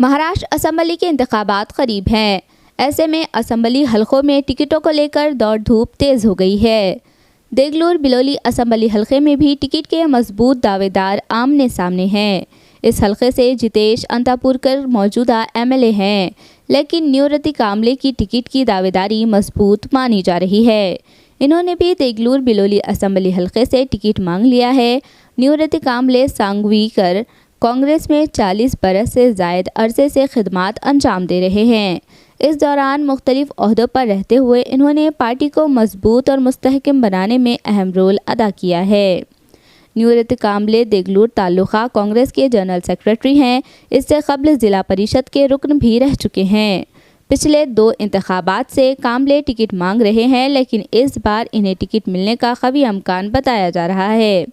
Maharashtra assembly के इंतबात करीब हैं। ऐसे में असम्बली हलकों में टिकटों को लेकर दौड़ धूप तेज हो गई है। देगलूर बिलोली असम्बली हलके में भी टिकट के मज़बूत दावेदार आमने सामने हैं। इस हलके से जितेश अंतापुरकर मौजूदा एमएलए हैं, लेकिन न्यूरति कामले की टिकट की दावेदारी मज़बूत मानी जा रही है। इन्होंने भी देगलूर बिलोली असम्बली हलके से टिकट मांग लिया है। न्यूरति कामले सांगवीकर कांग्रेस में 40 बरस से जायद अरसे से खिदमात अंजाम दे रहे हैं। इस दौरान मुख्तलिफ़ अहदों पर रहते हुए इन्होंने पार्टी को मज़बूत और मुस्तहकम बनाने में अहम रोल अदा किया है। न्यूरत कामले देगलूर तालुका कांग्रेस के जनरल सेक्रेटरी हैं। इससे कबल ज़िला परिषद के रुकन भी रह चुके हैं। पिछले दो इंतखाबात से कामले टिकट मांग रहे हैं, लेकिन इस बार इन्हें टिकट मिलने का कभी अमकान बताया जा रहा है।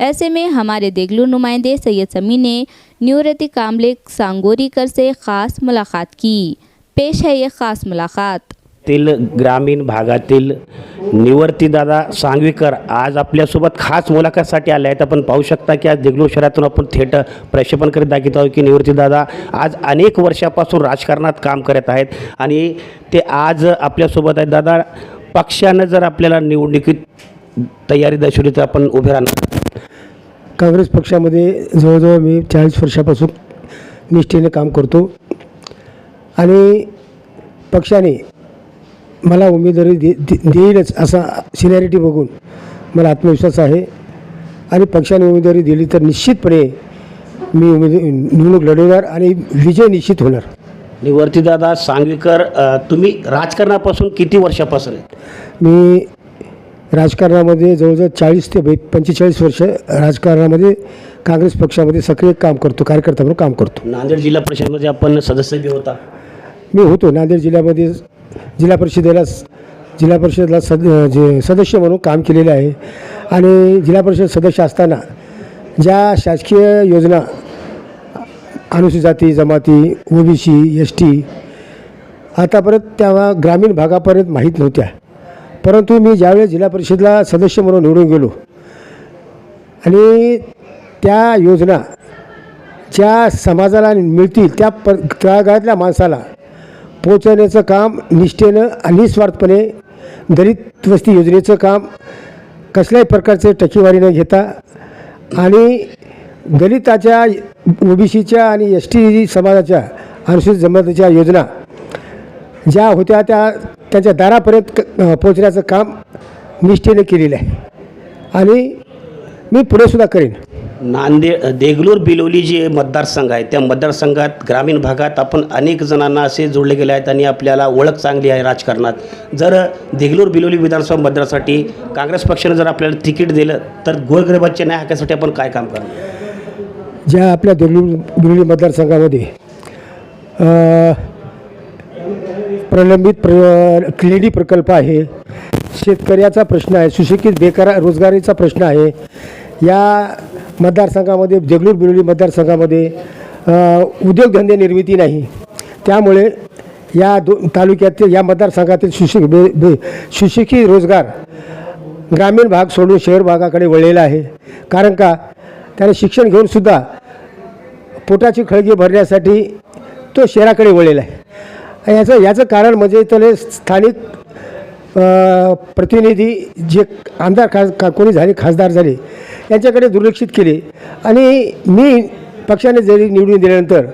ऐसे में हमारे देगलू नुमाइंदे सैयद समी ने न्यूरति कामले सांगोरीकर से ख़ास मुलाकात की। पेश है ये ख़ास मुलाकात। तील ग्रामीण भागातील निवर्तीदादा सांगवीकर आज आपल्यासोबत खास मुलाखतसाठी आले आहेत. आपण पाहू शकता की आज देगलूर शहरातून आपण थेट प्रक्षेपण करीत दाखवत आहोत की निवृत्तीदादा आज अनेक वर्षापासून राजकारणात काम करत आहेत आणि ते आज आपल्यासोबत आहेत. दादा पक्षानं जर आपल्याला निवडणुकीत तयारी दर्शवली तर आपण उभे राहणार. काँग्रेस पक्षामध्ये जवळजवळ मी चाळीस वर्षापासून निष्ठेने काम करतो. आणि पक्षाने मला उमेदवारी दे देईलच असा सिनियरिटी बघून मला आत्मविश्वास आहे. आणि पक्षाने उमेदवारी दिली तर निश्चितपणे मी उमेद निवडणूक लढवणार आणि विजय निश्चित होणार. निवर्तीदादा सांगवीकर तुम्ही राजकारणापासून किती वर्षापासून मी राजकारणामध्ये जवळजवळ चाळीस ते बे पंचेचाळीस वर्ष राजकारणामध्ये काँग्रेस पक्षामध्ये सक्रिय काम करतो कार्यकर्ता म्हणून काम करतो. नांदेड जिल्हा परिषदमध्ये आपण सदस्य बी होता. मी होतो. नांदेड जिल्ह्यामध्ये जिल्हा परिषदेला जिल्हा परिषदला सद जे सदस्य म्हणून काम केलेले आहे. आणि जिल्हा परिषद सदस्य असताना ज्या शासकीय योजना अनुसूचित जाती जमाती ओबीसी एस टी आतापर्यंत त्या ग्रामीण भागापर्यंत माहीत नव्हत्या. परंतु मी ज्यावेळेस जिल्हा परिषदला सदस्य म्हणून निवडून गेलो आणि त्या योजना ज्या समाजाला मिळतील त्या प तळागाळातल्या माणसाला पोचवण्याचं काम निष्ठेनं आणि निस्वार्थपणे दलित वस्ती योजनेचं काम कसल्याही प्रकारचे टक्केवारी न घेता आणि दलिताच्या ओबीसीच्या आणि एस टी समाजाच्या अनुसूचित जमातीच्या योजना ज्या होत्या त्या त्यांच्या दारापर्यंत क पोचण्याचं काम निष्ठेने केलेलं आहे. आणि मी पुढेसुद्धा करेन. नांदेड देगलूर बिलोली जे मतदारसंघ आहे त्या मतदारसंघात ग्रामीण भागात आपण अनेक जणांना असे जोडले गेले आहेत आणि आपल्याला ओळख चांगली आहे राजकारणात. जर देगलूर बिलोली विधानसभा मतदारासाठी काँग्रेस पक्षाने जर आपल्याला तिकीट दिलं तर गोरगरिबाच्या न्याय हक्कासाठी आपण काय काम करणार? ज्या आपल्या देगलूर बिलोली मतदारसंघामध्ये प्रलंबित प्र क्लिडी प्रकल्प आहे. शेतकऱ्याचा प्रश्न आहे सुशिक्षित बेकार रोजगारीचा प्रश्न आहे. या मतदारसंघामध्ये जगलूर बिरोली मतदारसंघामध्ये उद्योगधंदे निर्मिती नाही. त्यामुळे या दो तालुक्यातील या मतदारसंघातील सुशिक बे सुशिक्षित रोजगार ग्रामीण भाग सोडून शहर भागाकडे वळलेला आहे. कारण का? त्याने शिक्षण घेऊनसुद्धा पोटाची खळगी भरण्यासाठी तो शहराकडे वळलेला आहे. याचं याचं कारण म्हणजे त्याला स्थानिक प्रतिनिधी जे आमदार खास का कोणी झाले खासदार झाले यांच्याकडे दुर्लक्षित केले. आणि मी पक्षाने जरी निवडून दिल्यानंतर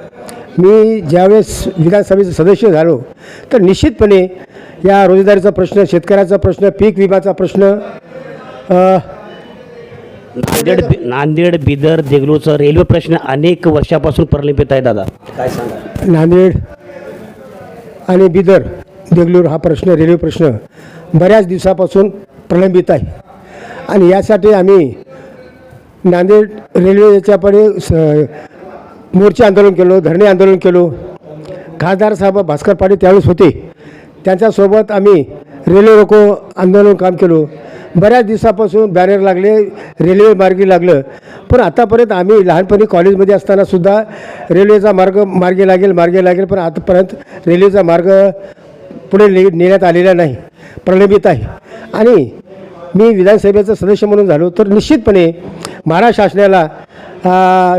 मी ज्यावेळेस विधानसभेचं सदस्य झालो तर निश्चितपणे या रोजगारीचा प्रश्न शेतकऱ्याचा प्रश्न पीक विमाचा प्रश्न नांदेड नांदेड बिदर देगलूरचा रेल्वे प्रश्न अनेक वर्षापासून प्रलंबित आहे दादा. काय सांगा नांदेड आणि बिदर देगलूर हा प्रश्न रेल्वे प्रश्न बऱ्याच दिवसापासून प्रलंबित आहे. आणि यासाठी आम्ही नांदेड रेल्वेच्याकडे स मोर्चे आंदोलन केलो धरणे आंदोलन केलो. खासदार साहेब भास्कर पाटील त्यावेळेस होते. त्यांच्यासोबत आम्ही रेल्वे रोको आंदोलन काम केलो. बऱ्याच दिवसापासून बॅनर लागले रेल्वे मार्गी लागलं. पण आतापर्यंत आम्ही लहानपणी कॉलेजमध्ये असतानासुद्धा रेल्वेचा मार्ग मार्गे लागेल मार्गे लागेल पण आतापर्यंत रेल्वेचा मार्ग पुढे ने नेण्यात आलेला नाही प्रलंबित आहे. आणि मी विधानसभेचा सदस्य म्हणून झालो तर निश्चितपणे महाराष्ट्र शासनाला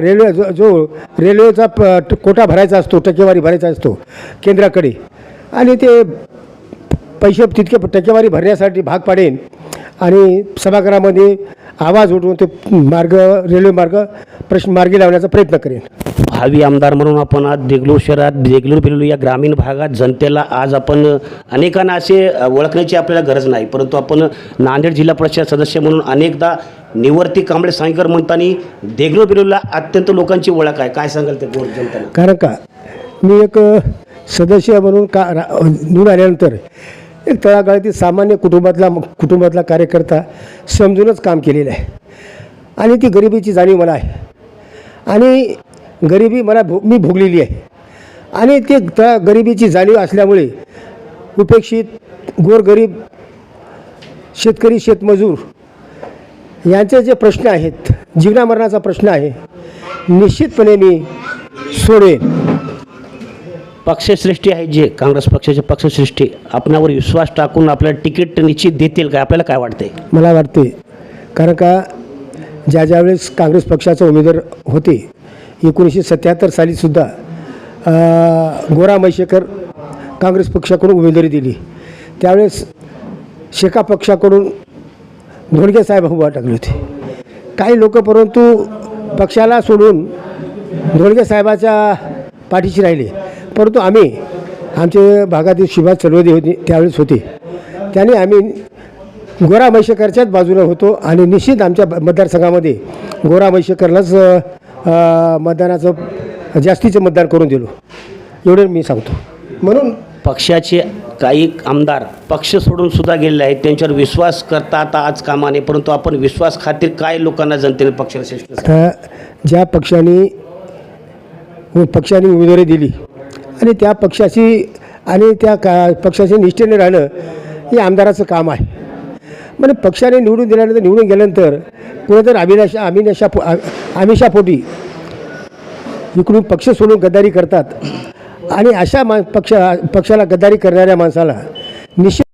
रेल्वे जो जो रेल्वेचा प ट- कोटा भरायचा असतो टक्केवारी भरायचा असतो केंद्राकडे. आणि ते पैसे तितके टक्केवारी भरण्यासाठी भाग पाडेन आणि सभागृहामध्ये आवाज उठवून ते मार्ग रेल्वे मार्ग प्रश्न मार्गी लावण्याचा प्रयत्न करेन. भावी आमदार म्हणून आपण आज देगलूर शहरात देगलूर बिलोली या ग्रामीण भागात जनतेला आज आपण अनेकांना असे ओळखण्याची आपल्याला गरज नाही. परंतु आपण नांदेड जिल्हा परिषद सदस्य म्हणून अनेकदा निवर्ती कांबळे सांगकर म्हणताना देगलूर बिलोलीला अत्यंत लोकांची ओळख आहे. काय सांगाल ते गोर जनतेला? कारण का मी एक सदस्य म्हणून का निवडून आल्यानंतर तळागाळातील सामान्य कुटुंबातला कुटुंबातला कार्यकर्ता समजूनच काम केलेलं आहे. आणि ती गरिबीची जाणीव मला आहे. आणि गरिबी मला भो मी भोगलेली आहे. आणि ते त्या गरिबीची जाणीव असल्यामुळे उपेक्षित गोरगरीब शेतकरी शेतमजूर यांचे जे प्रश्न आहेत जीवनामरणाचा प्रश्न आहे निश्चितपणे मी सोडेन. पक्षश्रेष्ठी आहे जे काँग्रेस पक्षाचे पक्षश्रेष्ठी आपणावर विश्वास टाकून आपल्याला तिकीट निश्चित देतील काय आपल्याला काय वाटते मला वाटते कारण का ज्या ज्यावेळेस काँग्रेस पक्षाचे उमेदवार होते एकोणीसशे सत्याहत्तर सालीसुद्धा गोरा म्हैसेकर काँग्रेस पक्षाकडून उमेदवारी दिली. त्यावेळेस शेका पक्षाकडून धोडगे साहेब उभा टाकले होते. काही लोक परंतु पक्षाला सोडून धोडगे साहेबाच्या पाठीशी राहिले. परंतु आम्ही आमचे भागातील सुभाष चलवदे होते त्यावेळेस होते. त्याने आम्ही गोरा म्हैसेकरच्याच बाजूने होतो आणि निश्चित आमच्या मतदारसंघामध्ये गोरा म्हैसेकरलाच मतदानाचं जास्तीचं मतदान करून दिलो. एवढं मी सांगतो. म्हणून पक्षाचे काही आमदार पक्ष सोडून सुद्धा गेलेले आहेत. त्यांच्यावर विश्वास करता आता आज कामाने परंतु आपण विश्वास खातीर काय लोकांना जनतेने पक्षाला आता ज्या पक्षाने पक्षाने उमेदवारी दिली आणि त्या पक्षाशी आणि त्या का पक्षाशी निष्ठेने राहणं हे आमदाराचं काम आहे. म्हणजे पक्षाने निवडून दिल्यानंतर निवडून गेल्यानंतर कुणीतरी अभिलाषा अभिलाषा आमिषापोटी इकडून पक्ष सोडून गद्दारी करतात. आणि अशा मा पक्ष पक्षाला गद्दारी करणाऱ्या माणसाला निश्चित